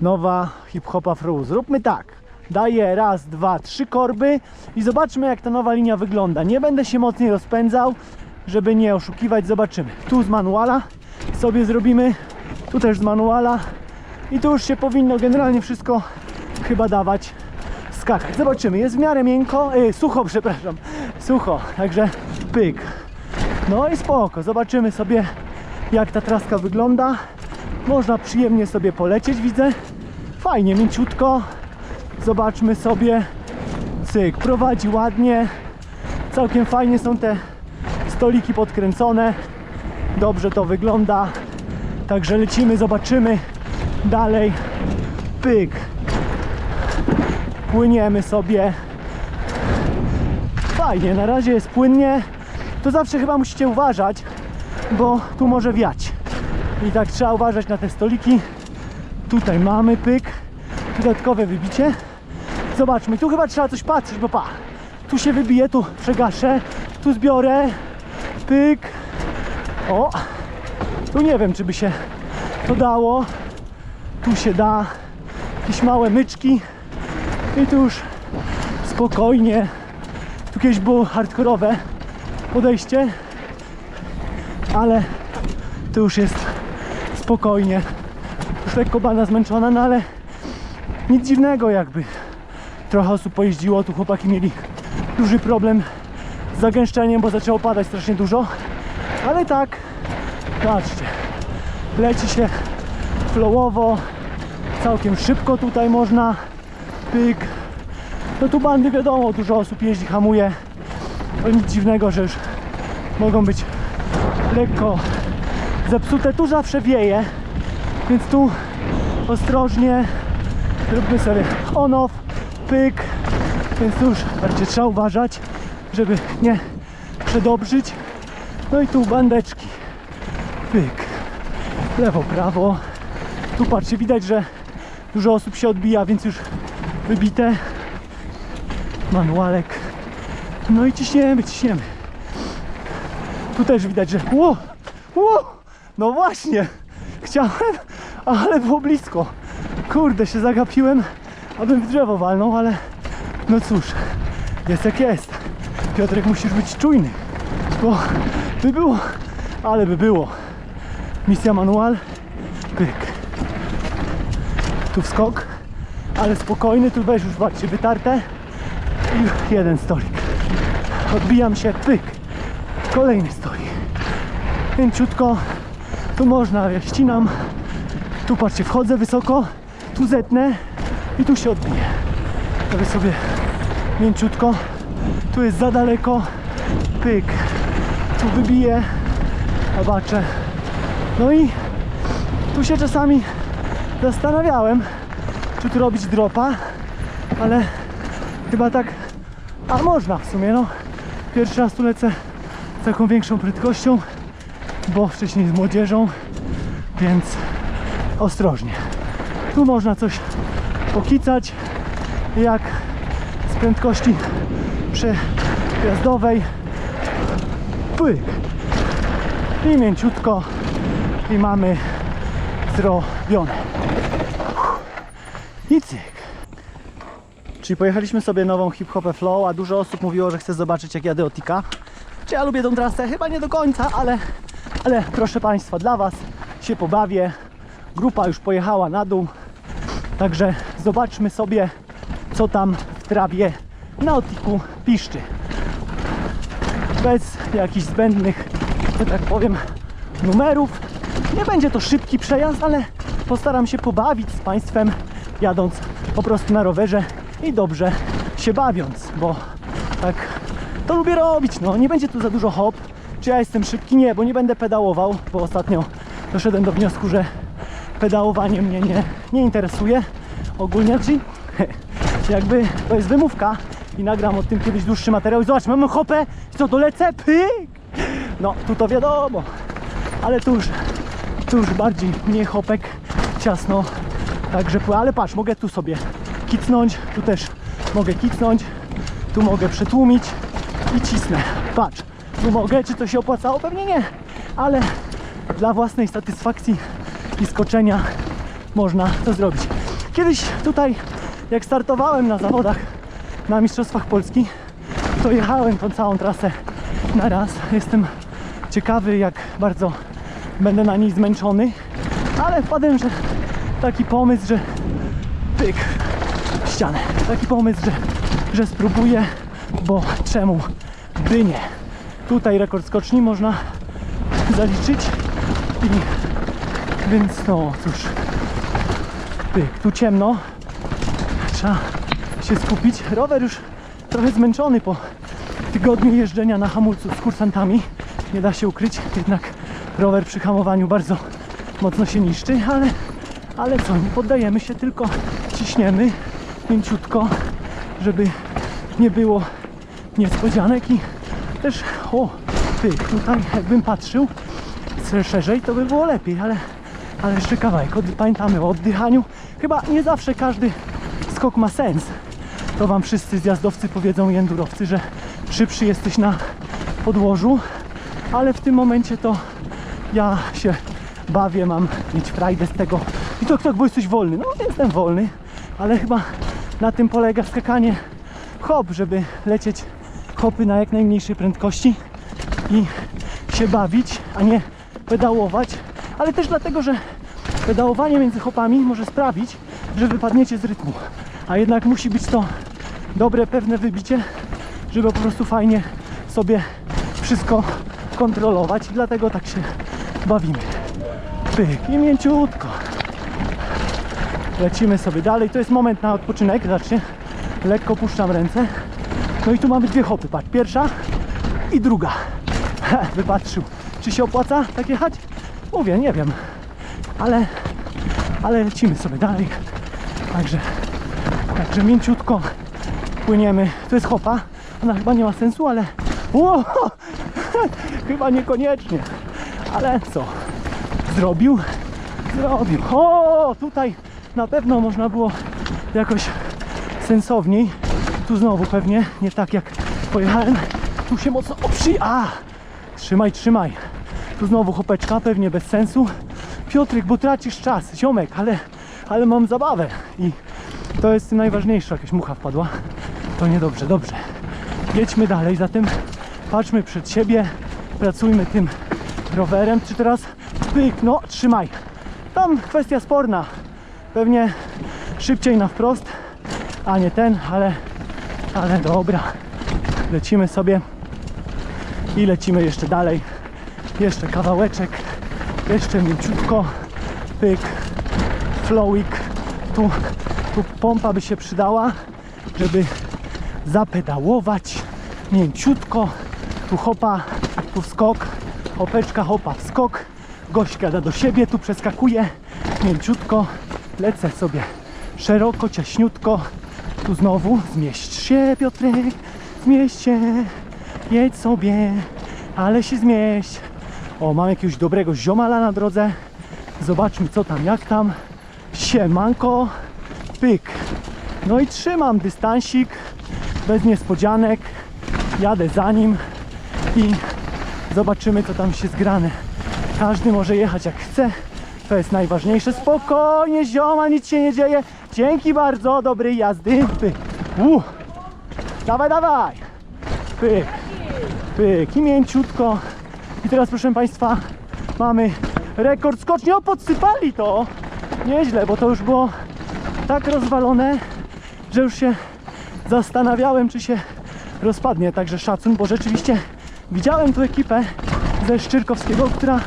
nowa hip-hopa flow. Zróbmy tak. Daję raz, dwa, trzy korby i zobaczmy jak ta nowa linia wygląda. Nie będę się mocniej rozpędzał, żeby nie oszukiwać. Zobaczymy. Tu z manuala sobie zrobimy, tu też z manuala i tu już się powinno generalnie wszystko chyba dawać skakać. Zobaczymy. Jest w miarę miękko, yy, sucho, przepraszam. Sucho, także pyk. No i spoko. Zobaczymy sobie jak ta traska wygląda. Można przyjemnie sobie polecieć, widzę. Fajnie, mięciutko. Zobaczmy sobie. Cyk, prowadzi ładnie. Całkiem fajnie są te stoliki podkręcone. Dobrze to wygląda. Także lecimy, zobaczymy dalej. Pyk. Płyniemy sobie. Fajnie, na razie jest płynnie. To zawsze chyba musicie uważać, bo tu może wiać. I tak trzeba uważać na te stoliki. Tutaj mamy pyk. Dodatkowe wybicie. Zobaczmy, tu chyba trzeba coś patrzeć, bo pa. Tu się wybije, tu przegaszę, tu zbiorę. Pyk. O. Tu nie wiem, czy by się to dało. Tu się da. Jakieś małe myczki. I tu już spokojnie. Tu kiedyś było hardkorowe podejście, ale tu już jest spokojnie. Już lekko banda zmęczona, no ale nic dziwnego jakby. Trochę osób pojeździło, tu chłopaki mieli duży problem z zagęszczeniem, bo zaczęło padać strasznie dużo. Ale tak, patrzcie, leci się flowowo, całkiem szybko tutaj można, pyk. No tu bandy wiadomo, dużo osób jeździ, hamuje. To nic dziwnego, że już mogą być lekko zepsute. Tu zawsze wieje, więc tu ostrożnie róbmy sobie on-off, pyk. Więc już bardziej trzeba uważać, żeby nie przedobrzyć. No i tu bandeczki, pyk. Lewo, prawo. Tu patrzcie, widać, że dużo osób się odbija, więc już wybite. Manualek. No i ciśniemy, ciśniemy. Tu też widać, że. Ło! Ło! No właśnie! Chciałem, ale było blisko. Kurde, się zagapiłem, abym w drzewo walnął, ale no cóż, jest jak jest. Piotrek, musisz być czujny, bo by było, ale by było. Misja manual, pyk. Tu wskok, ale spokojny, tu weź już patrzcie, wytarte i jeden stolik. Odbijam się, pyk. Kolejny stolik. Mięciutko. Tu można, ja ścinam. Tu patrzcie, wchodzę wysoko, tu zetnę i tu się odbiję. Robię sobie mięciutko. Tu jest za daleko. Pyk. Tu wybiję. Zobaczę. No i tu się czasami zastanawiałem, czy tu robić dropa, ale chyba tak, a można w sumie, no. Pierwszy raz tu lecę z taką większą prędkością, bo wcześniej z młodzieżą, więc ostrożnie. Tu można coś pokicać, jak z prędkości przejazdowej. Pyk. I mięciutko. I mamy zrobione. I cyk. Czyli pojechaliśmy sobie nową hip hopę flow, a dużo osób mówiło, że chce zobaczyć jak jadę Otika. Czy ja lubię tą trasę? Chyba nie do końca, ale, ale proszę Państwa, dla Was się pobawię. Grupa już pojechała na dół, także zobaczmy sobie co tam w trawie na Otiku piszczy. Bez jakichś zbędnych, że tak powiem, numerów. Nie będzie to szybki przejazd, ale postaram się pobawić z Państwem jadąc po prostu na rowerze i dobrze się bawiąc, bo tak to lubię robić. No, nie będzie tu za dużo hop. Czy ja jestem szybki? Nie, bo nie będę pedałował, bo ostatnio doszedłem do wniosku, że pedałowanie mnie nie, nie interesuje. Ogólnie, czyli jakby to jest wymówka i nagram o tym kiedyś dłuższy materiał. Zobacz, mamy hopę, co, dolecę? Pyk! No, tu to wiadomo, ale tu już, tu już bardziej mniej hopek, ciasno, także pły- ale patrz, mogę tu sobie kicnąć, tu też mogę kicnąć, tu mogę przetłumić i cisnę, patrz, mogę, czy to się opłacało? Pewnie nie, ale dla własnej satysfakcji i skoczenia można to zrobić. Kiedyś tutaj, jak startowałem na zawodach na Mistrzostwach Polski, to jechałem tą całą trasę na raz. Jestem ciekawy, jak bardzo będę na niej zmęczony, ale wpadłem, że taki pomysł, że pyk w ścianę. Taki pomysł, że, że spróbuję, bo czemu by nie? Tutaj rekord skoczni można zaliczyć. I więc no cóż. Pyk, tu ciemno. Trzeba się skupić. Rower już trochę zmęczony po tygodniu jeżdżenia na hamulcu z kursantami. Nie da się ukryć jednak rower przy hamowaniu bardzo mocno się niszczy ale, ale co, nie poddajemy się tylko ciśniemy mięciutko żeby nie było niespodzianek i też o pyk, tutaj jakbym patrzył szerzej, to by było lepiej, ale, ale jeszcze kawałek. Pamiętamy o oddychaniu. Chyba nie zawsze każdy skok ma sens. To wam wszyscy zjazdowcy powiedzą i endurowcy, że szybszy jesteś na podłożu, ale w tym momencie to ja się bawię, mam mieć frajdę z tego. I to kto, bo jesteś wolny. No jestem wolny, ale chyba na tym polega skakanie hop, żeby lecieć hopy na jak najmniejszej prędkości i się bawić, a nie pedałować, ale też dlatego, że pedałowanie między hopami może sprawić, że wypadniecie z rytmu. A jednak musi być to dobre, pewne wybicie, żeby po prostu fajnie sobie wszystko kontrolować i dlatego tak się bawimy. Pyk i mięciutko. Lecimy sobie dalej. To jest moment na odpoczynek. Zobaczcie, lekko puszczam ręce. No i tu mamy dwie hopy. Patrz, pierwsza i druga. Wypatrzył. Czy się opłaca tak jechać? Mówię, nie wiem. Ale, ale lecimy sobie dalej. Także, także mięciutko płyniemy. To jest hopa. Ona chyba nie ma sensu, ale... Chyba niekoniecznie. Ale co? Zrobił? Zrobił. O, tutaj na pewno można było jakoś sensowniej. Tu znowu pewnie nie tak jak pojechałem. Tu się mocno oprzy... A! Trzymaj, trzymaj. Tu znowu chopeczka, pewnie bez sensu. Piotrek, bo tracisz czas, ziomek, ale, ale mam zabawę. I to jest najważniejsze. Jakaś mucha wpadła. To niedobrze, dobrze. Jedźmy dalej, zatem patrzmy przed siebie. Pracujmy tym rowerem. Czy teraz pyk, no trzymaj. Tam kwestia sporna. Pewnie szybciej na wprost, a nie ten, ale, ale dobra. Lecimy sobie i lecimy jeszcze dalej. Jeszcze kawałeczek, jeszcze mięciutko, pyk, flowik. Tu, tu pompa by się przydała, żeby zapedałować mięciutko. Tu hopa, tu skok, hopeczka, hopa, skok. Gość gada do siebie, tu przeskakuje mięciutko. Lecę sobie szeroko, ciaśniutko. Tu znowu zmieść się, Piotrek, zmieść się. Jedź sobie, ale się zmieść. O, mam jakiegoś dobrego ziomala na drodze. Zobaczmy co tam, jak tam. Siemanko, pyk. No i trzymam dystansik, bez niespodzianek. Jadę za nim i zobaczymy co tam się zgrane. Każdy może jechać jak chce. To jest najważniejsze. Spokojnie, zioma, nic się nie dzieje. Dzięki bardzo, dobrej jazdy. Pyk. Uh. Dawaj, dawaj. Pyk. Pyk. I mięciutko. I teraz proszę Państwa, mamy rekord skoczni. O, podsypali to. Nieźle, bo to już było tak rozwalone, że już się zastanawiałem, czy się rozpadnie. Także szacun, bo rzeczywiście widziałem tu ekipę ze Szczyrkowskiego, która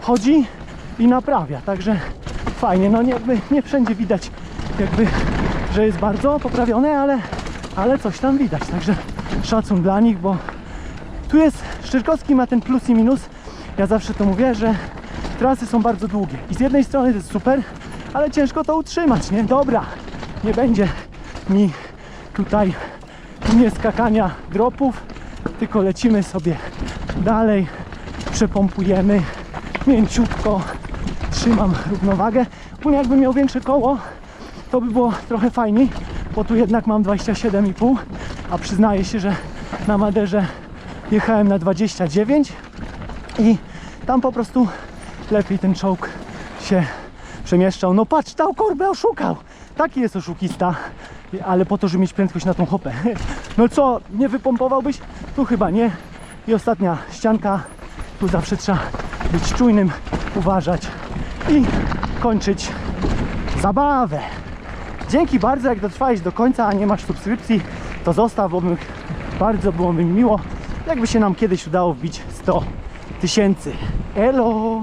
chodzi i naprawia. Także fajnie, no nie, nie wszędzie widać jakby, że jest bardzo poprawione, ale, ale coś tam widać. Także szacun dla nich, bo tu jest, Szczyrkowski ma ten plus i minus. Ja zawsze to mówię, że trasy są bardzo długie. I z jednej strony to jest super, ale ciężko to utrzymać, nie? Dobra, nie będzie mi tutaj nie skakania dropów, tylko lecimy sobie dalej, przepompujemy mięciutko, trzymam równowagę. Ogólnie jakbym miał większe koło, to by było trochę fajniej, bo tu jednak mam 27,5, a przyznaję się, że na Maderze jechałem na 29 i tam po prostu lepiej ten czołg się przemieszczał. No patrz, dał korbę, oszukał. Taki jest oszukista, ale po to, żeby mieć prędkość na tą hopę. No co, nie wypompowałbyś? Tu chyba nie. I ostatnia ścianka. Tu zawsze trzeba być czujnym, uważać i kończyć zabawę. Dzięki bardzo, jak dotrwałeś do końca, a nie masz subskrypcji, to zostaw, bo bym, bardzo byłoby mi miło, jakby się nam kiedyś udało wbić 100 tysięcy. Elo!